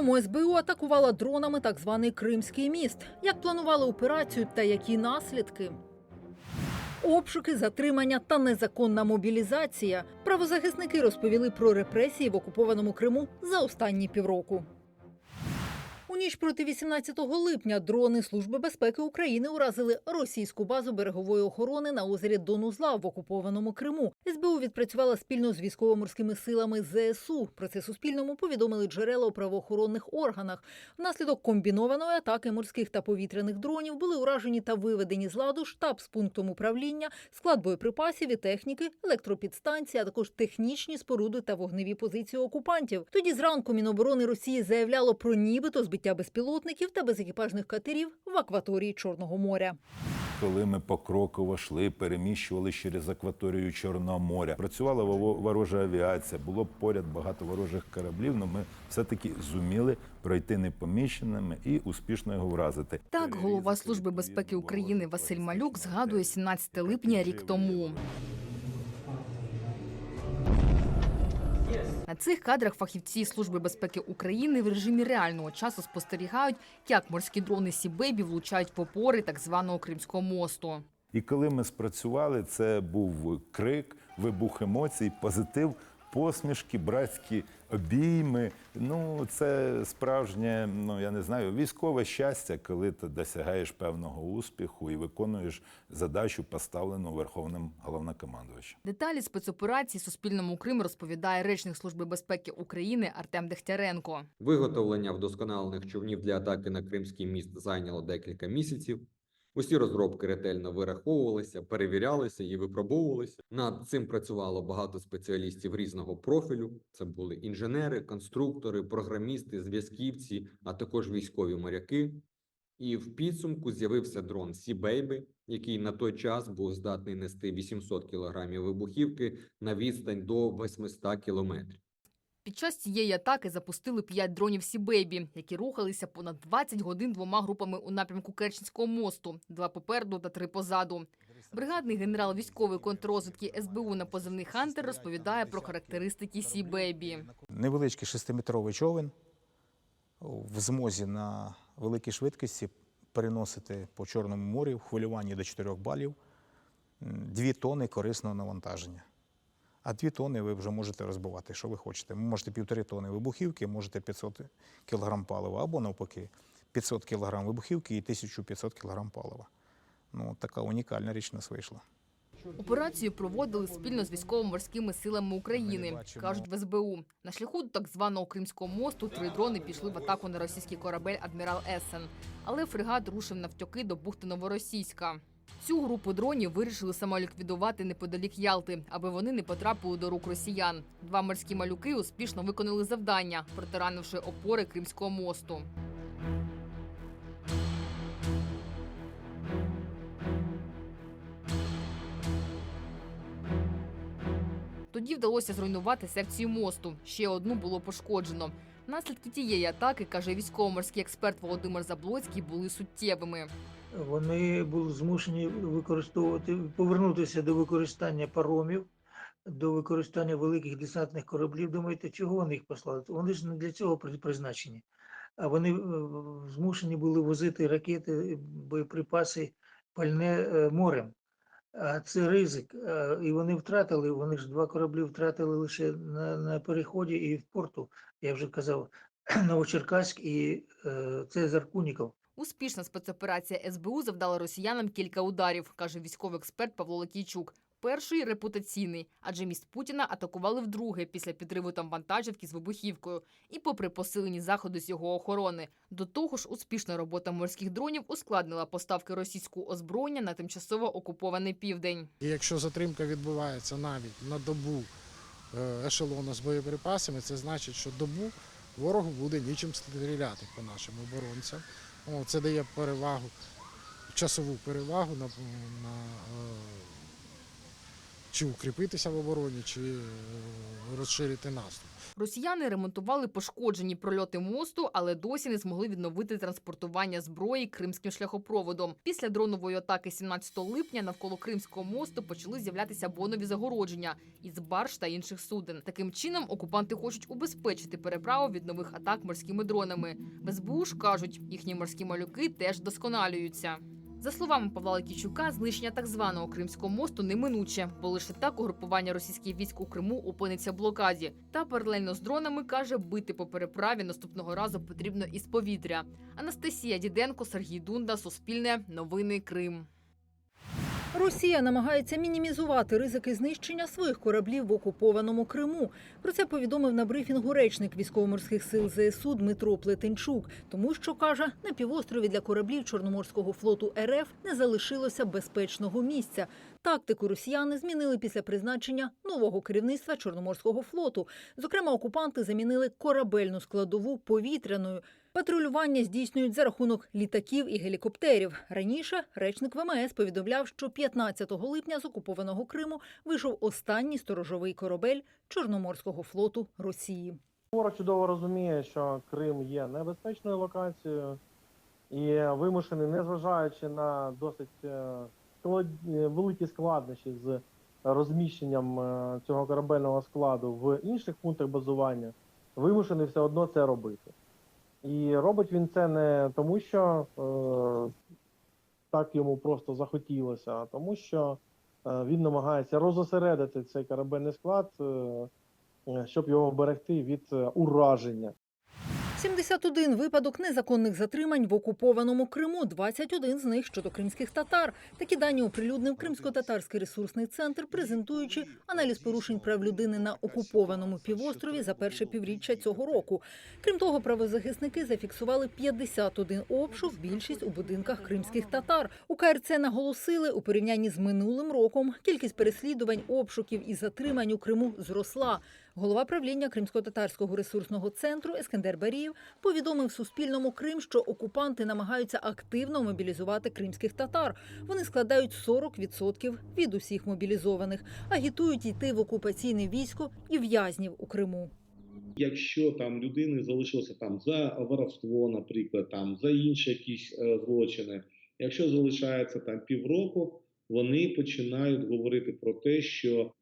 тому СБУ атакувала дронами так званий Кримський міст. Як планували операцію та які наслідки? Обшуки, затримання та незаконна мобілізація. Правозахисники розповіли про репресії в окупованому Криму за останні півроку. Ніч проти 18 липня дрони Служби безпеки України уразили російську базу берегової охорони на озері Донузла в окупованому Криму. СБУ відпрацювала спільно з військово-морськими силами ЗСУ. Про це Суспільному повідомили джерела у правоохоронних органах. Внаслідок комбінованої атаки морських та повітряних дронів були уражені та виведені з ладу штаб з пунктом управління, склад боєприпасів і техніки, електропідстанції, а також технічні споруди та вогневі позиції окупантів. Тоді зранку Міноборони Росії заявляло про нібито збиття безпілотників та безекіпажних катерів в акваторії Чорного моря. Коли ми покроково йшли, переміщували через акваторію Чорного моря. Працювала вово- ворожа авіація, було поряд багато ворожих кораблів. але ми все-таки зуміли пройти непоміщеними і успішно його вразити. Так, голова Служби безпеки України Василь Малюк згадує 17 липня рік тому. На цих кадрах фахівці Служби безпеки України в режимі реального часу спостерігають, як морські дрони Сібебі влучають в опори так званого Кримського мосту. І коли ми спрацювали, це був крик, вибух емоцій, позитив, посмішки, братські обійми. Ну, це справжнє, ну я не знаю, військове щастя, коли ти досягаєш певного успіху і виконуєш задачу, поставлену верховним головнокомандувачем. Деталі спецоперації Суспільному Крим розповідає речник Служби безпеки України Артем Дегтяренко. Виготовлення вдосконалених човнів для атаки на Кримський міст зайняло декілька місяців. Усі розробки ретельно вираховувалися, перевірялися і випробовувалися. Над цим працювало багато спеціалістів різного профілю. Це були інженери, конструктори, програмісти, зв'язківці, а також військові моряки. І в підсумку з'явився дрон Baby, який на той час був здатний нести 800 кілограмів вибухівки на відстань до 800 кілометрів. Під час цієї атаки запустили п'ять дронів Сібейбі, які рухалися понад 20 годин двома групами у напрямку Керченського мосту, два попереду та три позаду. Бригадний генерал військової контррозвідки СБУ на позивний Хантер розповідає про характеристики Сібейбі. невеличкий шестиметровий човен в змозі на великій швидкості переносити по Чорному морі в хвилюванні до 4 балів 2 тони корисного навантаження. А 2 тони ви вже можете розбивати, що ви хочете. Ви можете півтори тони вибухівки, можете 500 кг палива, або навпаки, 500 кг вибухівки і 1500 кг палива. Ну, така унікальна річ нас вийшла. Операцію проводили спільно з військово-морськими силами України, кажуть в СБУ. На шляху до так званого Кримського мосту три дрони пішли в атаку на російський корабель Адмірал Есен. Але фрегат рушив навтьоки до бухти Новоросійська. Цю групу дронів вирішили самоліквідувати неподалік Ялти, аби вони не потрапили до рук росіян. Два морські малюки успішно виконали завдання, протаранивши опори Кримського мосту. Тоді вдалося зруйнувати секцію мосту. Ще одну було пошкоджено. Наслідки тієї атаки, каже військово-морський експерт Володимир Заблоцький, були суттєвими. Вони були змушені використовувати повернутися до використання паромів, до використання великих десантних кораблів. Думаєте, чого вони їх послали? Вони ж не для цього при- призначені. А вони е, змушені були возити ракети, боєприпаси, пальне е, морем. А це ризик. І вони втратили, вони ж два кораблі втратили лише на, на переході і в порту. Я вже казав, Новочеркаськ і е, Цезар Куніков. Успішна спецоперація СБУ завдала росіянам кілька ударів, каже військовий експерт Павло Лакійчук. Перший репутаційний, адже міст Путіна атакували вдруге після підриву там вантажівки з вибухівкою, і попри посилені заходи з його охорони. До того ж, успішна робота морських дронів ускладнила поставки російського озброєння на тимчасово окупований південь. Якщо затримка відбувається навіть на добу е, ешелону з боєприпасами, це значить, що добу ворогу буде нічим стріляти по нашим оборонцям. Це дає перевагу, часову перевагу на, на, е, чи укріпитися в обороні, чи е, розширити наступ. Росіяни ремонтували пошкоджені прольоти мосту, але досі не змогли відновити транспортування зброї кримським шляхопроводом. Після дронової атаки 17 липня навколо Кримського мосту почали з'являтися бонові загородження із барж та інших суден. Таким чином окупанти хочуть убезпечити переправу від нових атак морськими дронами. В СБУ ж кажуть, їхні морські малюки теж досконалюються. За словами Павла Лакійчука, знищення так званого Кримського мосту неминуче, бо лише так угрупування російських військ у Криму опиниться в блокаді. Та паралельно з дронами каже, бити по переправі наступного разу потрібно із повітря. Анастасія Діденко, Сергій Дунда, Суспільне, Новини Крим. Росія намагається мінімізувати ризики знищення своїх кораблів в окупованому Криму. Про це повідомив на брифінгу речник військово-морських сил ЗСУ Дмитро Плетенчук, тому що каже, на півострові для кораблів Чорноморського флоту РФ не залишилося безпечного місця. Тактику росіяни змінили після призначення нового керівництва Чорноморського флоту. Зокрема, окупанти замінили корабельну складову повітряною. Патрулювання здійснюють за рахунок літаків і гелікоптерів. Раніше речник ВМС повідомляв, що 15 липня з окупованого Криму вийшов останній сторожовий корабель Чорноморського флоту Росії. Ворог чудово розуміє, що Крим є небезпечною локацією і вимушений, незважаючи на досить е, великі складнощі з розміщенням е, цього корабельного складу в інших пунктах базування, вимушений все одно це робити. І робить він це не тому, що е, так йому просто захотілося, а тому, що е, він намагається розосередити цей корабельний склад. е, е, щоб його вберегти від е, ураження. 71 випадок незаконних затримань в окупованому Криму, 21 з них щодо кримських татар. Такі дані оприлюднив Кримсько-татарський ресурсний центр, презентуючи аналіз порушень прав людини на окупованому півострові за перше півріччя цього року. Крім того, правозахисники зафіксували 51 обшук, більшість у будинках кримських татар. У КРЦ наголосили, у порівнянні з минулим роком кількість переслідувань, обшуків і затримань у Криму зросла. Голова правління Кримсько-татарського ресурсного центру Ескендер Барієв повідомив Суспільному Крим, що окупанти намагаються активно мобілізувати кримських татар. Вони складають 40% від усіх мобілізованих, агітують йти в окупаційне військо і в'язнів у Криму. Якщо там людини залишилося там за воровство, наприклад, там за інші якісь е, злочини, якщо залишається там півроку, вони починають говорити про те, що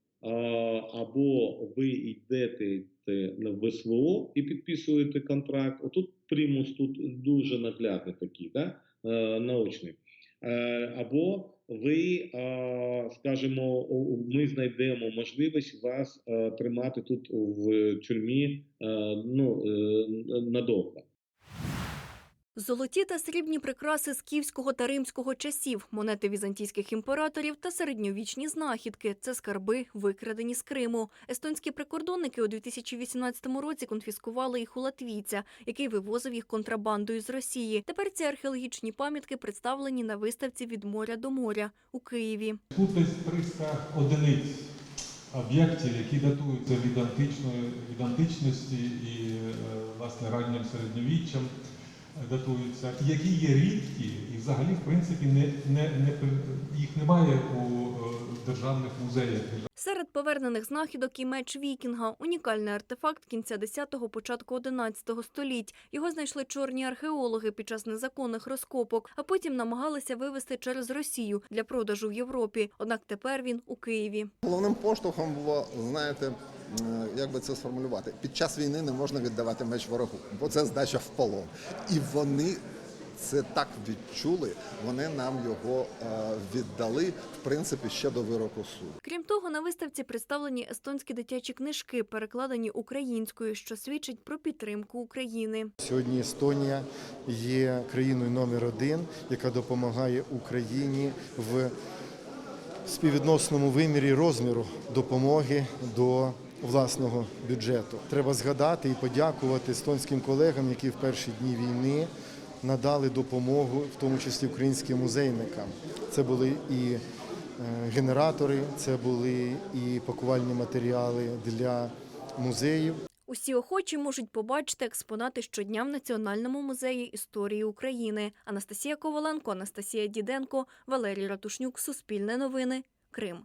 або ви йдете те, в СВО і підписуєте контракт. Отут примус тут дуже наглядний такий, да? е, наочний. Е, або ви, скажімо, ми знайдемо можливість вас е, тримати тут в тюрмі ну, надовго. Золоті та срібні прикраси скіфського та римського часів, монети візантійських імператорів та середньовічні знахідки це скарби, викрадені з Криму. Естонські прикордонники у 2018 році конфіскували їх у латвійця, який вивозив їх контрабандою з Росії. Тепер ці археологічні пам'ятки представлені на виставці від моря до моря у Києві. Тут десь 300 одиниць об'єктів, які датуються від античної від античності і е, власне раннім середньовіччям датуються, які є рідкі, і взагалі, в принципі, не, не, не їх немає у е, державних музеях. Серед повернених знахідок і меч Вікінга – унікальний артефакт кінця 10-го, початку 11-го століть. Його знайшли чорні археологи під час незаконних розкопок, а потім намагалися вивезти через Росію для продажу в Європі. Однак тепер він у Києві. Головним поштовхом було, знаєте, е, як би це сформулювати, під час війни не можна віддавати меч ворогу, бо це здача в полон. І вони це так відчули. Вони нам його е, віддали, в принципі, ще до вироку суду. Крім того, на виставці представлені естонські дитячі книжки, перекладені українською, що свідчить про підтримку України. Сьогодні Естонія є країною номер один, яка допомагає Україні в співвідносному вимірі розміру допомоги до власного бюджету. Треба згадати і подякувати естонським колегам, які в перші дні війни надали допомогу, в тому числі українським музейникам. Це були і е, генератори, це були і пакувальні матеріали для музеїв. Усі охочі можуть побачити експонати щодня в Національному музеї історії України. Анастасія Коваленко, Анастасія Діденко, Валерій Ратушнюк, Суспільне новини, Крим.